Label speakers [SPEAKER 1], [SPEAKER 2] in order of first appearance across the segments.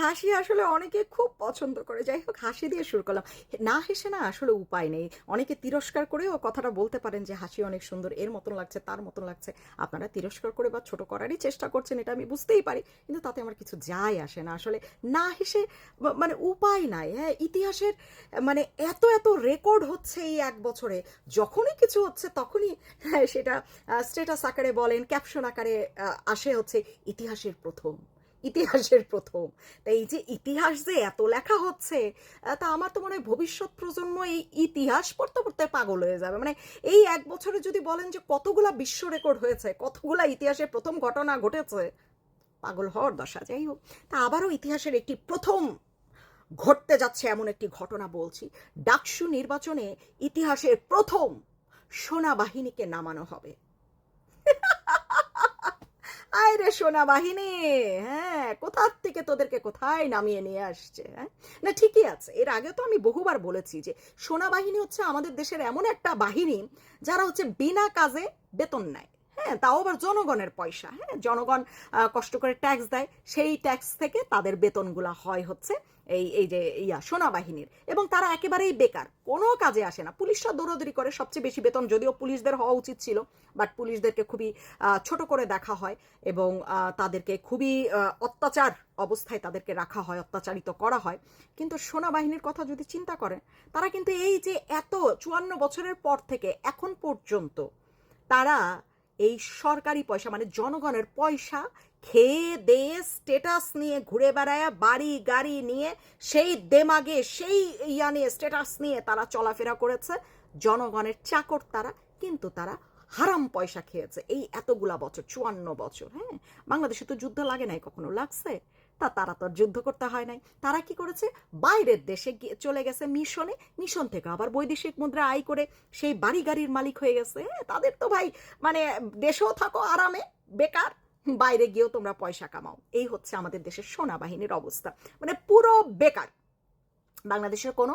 [SPEAKER 1] হাসি আসলে অনেকে খুব পছন্দ করে। যাই হোক হাসি দিয়ে শুরু করলাম। না হেসে না আসলে উপায় নেই। অনেকে তিরস্কার করেও কথাটা বলতে পারেন যে হাসি অনেক সুন্দর এর মতন লাগছে তার মতন লাগছে। আপনারা তিরস্কার করে বা ছোট করারই চেষ্টা করছেন এটা আমি বুঝতেই পারি। কিন্তু তাতে আমার কিছু যায় আসে না। আসলে না হেসে মানে উপায় নাই। হ্যাঁ ইতিহাসের মানে এত এত রেকর্ড হচ্ছে এই এক বছরে। যখনই কিছু হচ্ছে তখনই হ্যাঁ, সেটা স্টেটাস আকারে বলেন ক্যাপশন আকারে আসে হচ্ছে ইতিহাসের প্রথম। ইতিহাসের প্রথম। তাই এই যে ইতিহাস যে এত লেখা হচ্ছে তা আমার তো মনে হয় ভবিষ্যৎ প্রজন্ম এই ইতিহাস পড়তে পড়তে পাগল হয়ে যাবে। মানে এই এক বছরে যদি বলেন যে কতগুলা বিশ্ব রেকর্ড হয়েছে, কতগুলা ইতিহাসের প্রথম ঘটনা ঘটেছে, পাগল হওয়ার দশা, যাই হোক। তা আবারও ইতিহাসের একটি প্রথম ঘটতে যাচ্ছে এমন একটি ঘটনা বলছি। ডাকসু নির্বাচনে ইতিহাসের প্রথম সোনা বাহিনীকে নামানো হবে। আয় রে সোনা হ্যাঁ কোথার থেকে তোদেরকে কোথায় নামিয়ে নিয়ে আসছে হ্যাঁ? না, ঠিকই আছে। এর আগে তো আমি বহুবার বলেছি যে সোনা বাহিনী হচ্ছে আমাদের দেশের এমন একটা বাহিনী যারা হচ্ছে বিনা কাজে বেতন নেয়। হ্যাঁ তাও আবার জনগণের পয়সা হ্যাঁ জনগণ কষ্ট করে ট্যাক্স দেয়। সেই ট্যাক্স থেকে তাদের বেতনগুলা হয় হচ্ছে এই এই যে ইয়া বাহিনীর এবং তারা একেবারেই বেকার, কোনো কাজে আসে না। পুলিশরা দৌড়দৌড়ি করে, সবচেয়ে বেশি বেতন যদিও পুলিশদের হওয়া উচিত ছিল বাট পুলিশদেরকে খুবই ছোট করে দেখা হয় এবং তাদেরকে খুবই অত্যাচার অবস্থায় তাদেরকে রাখা হয়, অত্যাচারিত করা হয়। কিন্তু বাহিনীর কথা যদি চিন্তা করেন, তারা কিন্তু এই যে এত চুয়ান্ন বছরের পর থেকে এখন পর্যন্ত তারা এই সরকারি পয়সা মানে জনগণের পয়সা খেয়ে দেয়ে স্টেটাস নিয়ে ঘুরে বেড়ায়, বাড়ি, গাড়ি নিয়ে, সেই দেমাগে, সেই ইয়া নিয়ে স্টেটাস নিয়ে তারা চলাফেরা করেছে। জনগণের চাকর তারা, কিন্তু তারা হারাম পয়সা খেয়েছে। এই এতগুলা বছর, চুয়ান্ন বছর হ্যাঁ? বাংলাদেশে তো যুদ্ধ লাগে নাই কখনো, লাগছে? তা তারা তো যুদ্ধ করতে হয় নাই। তারা কি করেছে? বাইরের দেশে চলে গেছে মিশনে। মিশন থেকে আবার বৈদেশিক মুদ্রা আয় করে সেই বাড়ি গাড়ির মালিক হয়ে গেছে। তাদের তো ভাই মানে দেশেও থাকো আরামে, বেকার। বাইরে গিয়েও তোমরা পয়সা কামাও। এই হচ্ছে আমাদের দেশের সোনাবাহিনীর অবস্থা। মানে পুরো বেকার। বাংলাদেশের কোনো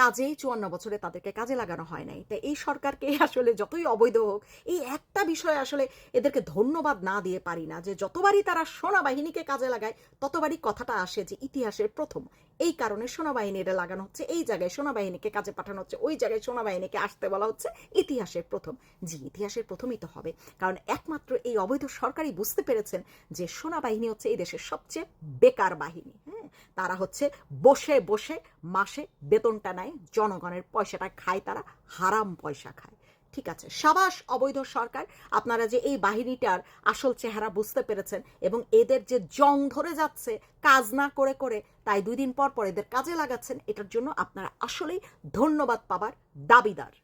[SPEAKER 1] কাজেই চুয়ান্ন বছরে তাদেরকে কাজে লাগানো হয় নাই। তাই এই সরকারকে আসলে যতই অবৈধ হোক, এই একটা বিষয়ে আসলে এদেরকে ধন্যবাদ না দিয়ে পারি না যে যতবারই তারা সোনা বাহিনীকে কাজে লাগায়, ততবারই কথাটা আসে যে ইতিহাসের প্রথম। এই কারণে সোনা বাহিনীরা লাগানো হচ্ছে, এই জায়গায় সোনা বাহিনীকে কাজে পাঠানো হচ্ছে, ওই জায়গায় সোনা বাহিনীকে আসতে বলা হচ্ছে, ইতিহাসের প্রথম। জি, ইতিহাসের প্রথমই তো হবে। কারণ একমাত্র এই অবৈধ সরকারই বুঝতে পেরেছেন যে সোনা বাহিনী হচ্ছে এই দেশের সবচেয়ে বেকার বাহিনী। হ্যাঁ? তারা হচ্ছে বসে বসে মাসে বেতনটা নেয় জনগণের পয়সাটা খায় তারা, হারাম পয়সা খায়। ঠিক আছে, সাবাস অবৈধ সরকার, আপনারা যে এই বাহিনীটার আসল চেহারা বুঝতে পেরেছেন এবং এদের যে জং ধরে যাচ্ছে, কাজ না করে করে তাই দুই দিন পর পর এদের কাজে লাগাচ্ছেন, এটার জন্য আপনারা আসলেই ধন্যবাদ পাবার দাবিদার।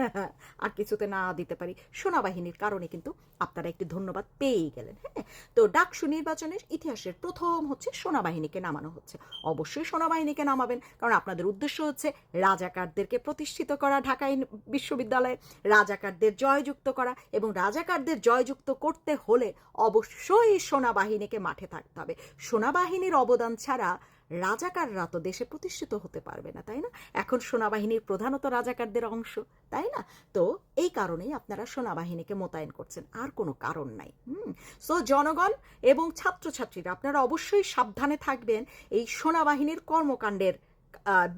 [SPEAKER 1] আর কিছুতে না দিতে পারি। সেনাবাহিনীর কারণে কিন্তু আপনারা একটি ধন্যবাদ পেয়েই গেলেন হ্যাঁ? তো ডাকসু নির্বাচনের ইতিহাসের প্রথম হচ্ছে সেনাবাহিনীকে নামানো হচ্ছে। অবশ্যই সেনাবাহিনীকে নামাবেন, কারণ আপনাদের উদ্দেশ্য হচ্ছে রাজাকারদেরকে প্রতিষ্ঠিত করা ঢাকা বিশ্ববিদ্যালয়ে, রাজাকারদের জয়যুক্ত করা এবং রাজাকারদের জয়যুক্ত করতে হলে অবশ্যই সেনাবাহিনীকে মাঠে থাকতে হবে। সেনাবাহিনীর অবদান ছাড়া রাজাকাররা তো দেশে প্রতিষ্ঠিত হতে পারবে না, তাই না? এখন সেনাবাহিনীর প্রধানত রাজাকারদের অংশ, তাই না? তো এই কারণেই আপনারা সেনাবাহিনীকে মোতায়েন করছেন, আর কোনো কারণ নাই, হুম? সো জনগণ এবং ছাত্রছাত্রীরা আপনারা অবশ্যই সাবধানে থাকবেন, এই সেনাবাহিনীর কর্মকাণ্ডের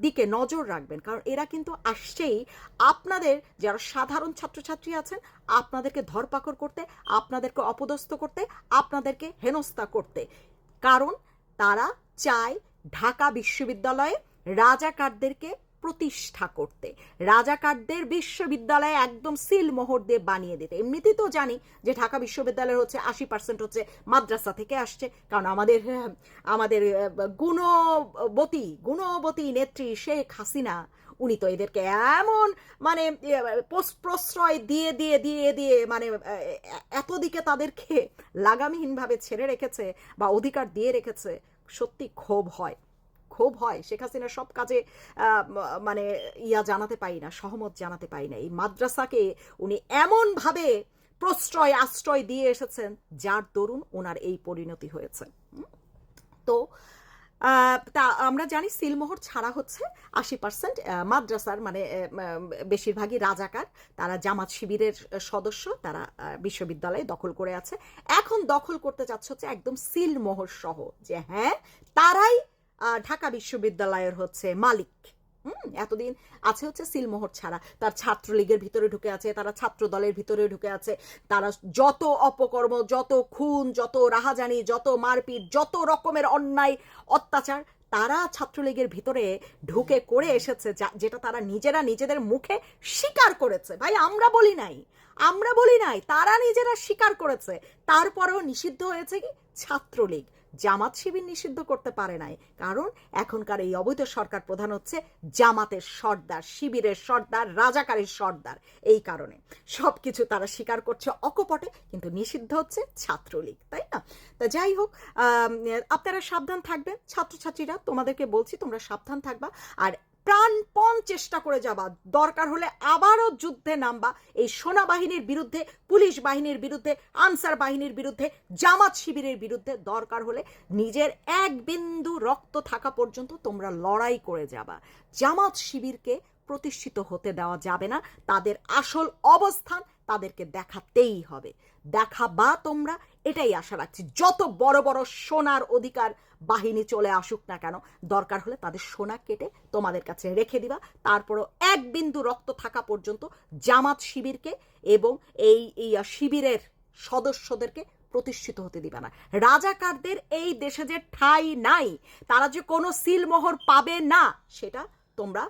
[SPEAKER 1] দিকে নজর রাখবেন, কারণ এরা কিন্তু আসছেই আপনাদের, যারা সাধারণ ছাত্রছাত্রী আছেন, আপনাদেরকে ধরপাকড় করতে, আপনাদেরকে অপদস্থ করতে, আপনাদেরকে হেনস্থা করতে। কারণ তারা চায় ঢাকা বিশ্ববিদ্যালয়ে রাজাকারদেরকে প্রতিষ্ঠা করতে। রাজাকারদের বিশ্ববিদ্যালয়ে একদম সিল মোহর দিয়ে বানিয়ে দিতে। এমনিতেই তো জানি যে ঢাকা বিশ্ববিদ্যালয়ের হচ্ছে আশি পার্সেন্ট হচ্ছে মাদ্রাসা থেকে আসছে। কারণ আমাদের আমাদের গুণবতী গুণবতী নেত্রী শেখ হাসিনা উনি তো এদেরকে এমন মানে ইয়ে, প্রশ্রয় দিয়ে দিয়ে দিয়ে দিয়ে মানে আহ, এত দিকে তাদেরকে লাগামহীনভাবে ছেড়ে রেখেছে বা অধিকার দিয়ে রেখেছে। সত্যি ক্ষোভ হয়। ক্ষোভ হয়। শেখ হাসিনার সব কাজে মানে ইয়া জানাতে পারি না, সহমত জানাতে পারি না। এই মাদ্রাসাকে উনি এমনভাবে প্রশ্রয়, আশ্রয় দিয়ে এসেছেন, যার দরুন ওনার এই পরিণতি হয়েছে। তো তা আমরা জানি সিলমোহর ছাড়া হচ্ছে আশি পার্সেন্ট মাদ্রাসার মানে বেশিরভাগই রাজাকার। তারা জামাত শিবিরের সদস্য, তারা বিশ্ববিদ্যালয়ে দখল করে আছে। এখন দখল করতে যাচ্ছে হচ্ছে একদম সিলমোহর সহ যে হ্যাঁ তারাই ঢাকা বিশ্ববিদ্যালয়ের হচ্ছে মালিক। হুম, এতদিন আছে হচ্ছে সিলমোহর ছাড়া। তার ছাত্রলীগের ভিতরে ঢুকে আছে, তারা ছাত্র দলের ভিতরে ঢুকে আছে। তারা যত অপকর্ম, যত খুন, যত রাহাজানি, যত মারপিট, যত রকমের অন্যায়, অত্যাচার, তারা ছাত্রলীগের ভিতরে ঢুকে করে এসেছে যেটা তারা নিজেরা নিজেদের মুখে স্বীকার করেছে। ভাই, আমরা বলি নাই। আমরা বলি নাই, তারা নিজেরা স্বীকার করেছে। তারপরেও নিষিদ্ধ হয়েছে কি? ছাত্রলীগ। জামাত শিবির নিষিদ্ধ করতে পারে নাই। কারণ এখনকার এই অবৈধ সরকার প্রধান হচ্ছে জামাতের সর্দার, শিবিরের সর্দার, রাজাকারের সর্দার। এই কারণে সব কিছু তারা স্বীকার করছে অকপটে, কিন্তু নিষিদ্ধ হচ্ছে ছাত্রলীগ, তাই না? তা যাই হোক আপনারা সাবধান থাকবেন। ছাত্রছাত্রীরা, তোমাদেরকে বলছি তোমরা সাবধান থাকবা। আর প্রাণপণ চেষ্টা করে যাবা। দরকার হলে আবারও যুদ্ধে নামবা। এই সোনাবাহিনীর বিরুদ্ধে, পুলিশ বাহিনীর বিরুদ্ধে, আনসার বাহিনীর বিরুদ্ধে, জামাত শিবিরের বিরুদ্ধে দরকার হলে নিজের এক বিন্দু রক্ত থাকা পর্যন্ত তোমরা লড়াই করে যাবা। জামাত শিবিরকে প্রতিষ্ঠিত হতে দেওয়া যাবে না। তাদের আসল অবস্থান তাদেরকে দেখাতেই হবে। দেখাবা তোমরা, এটাই আশা রাখছি। যত বড় বড় সোনার অধিকার বাহিনী চলে আসুক না কেন, দরকার হলে তাদের সোনা কেটে তোমাদের কাছে রেখে দিবা। তারপরও এক বিন্দু রক্ত থাকা পর্যন্ত জামাত শিবিরকে এবং এই এই শিবিরের সদস্যদেরকে প্রতিষ্ঠিত হতে দিবা না। রাজাকারদের এই দেশে যে ঠাঁই নাই, তারা যে কোনো সিলমোহর পাবে না, সেটা তোমরা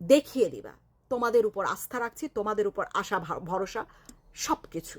[SPEAKER 1] দেখিয়ে দিবা। তোমাদের উপর আস্থা রাখছি তোমাদের উপর আশা ভরসা সব কিছু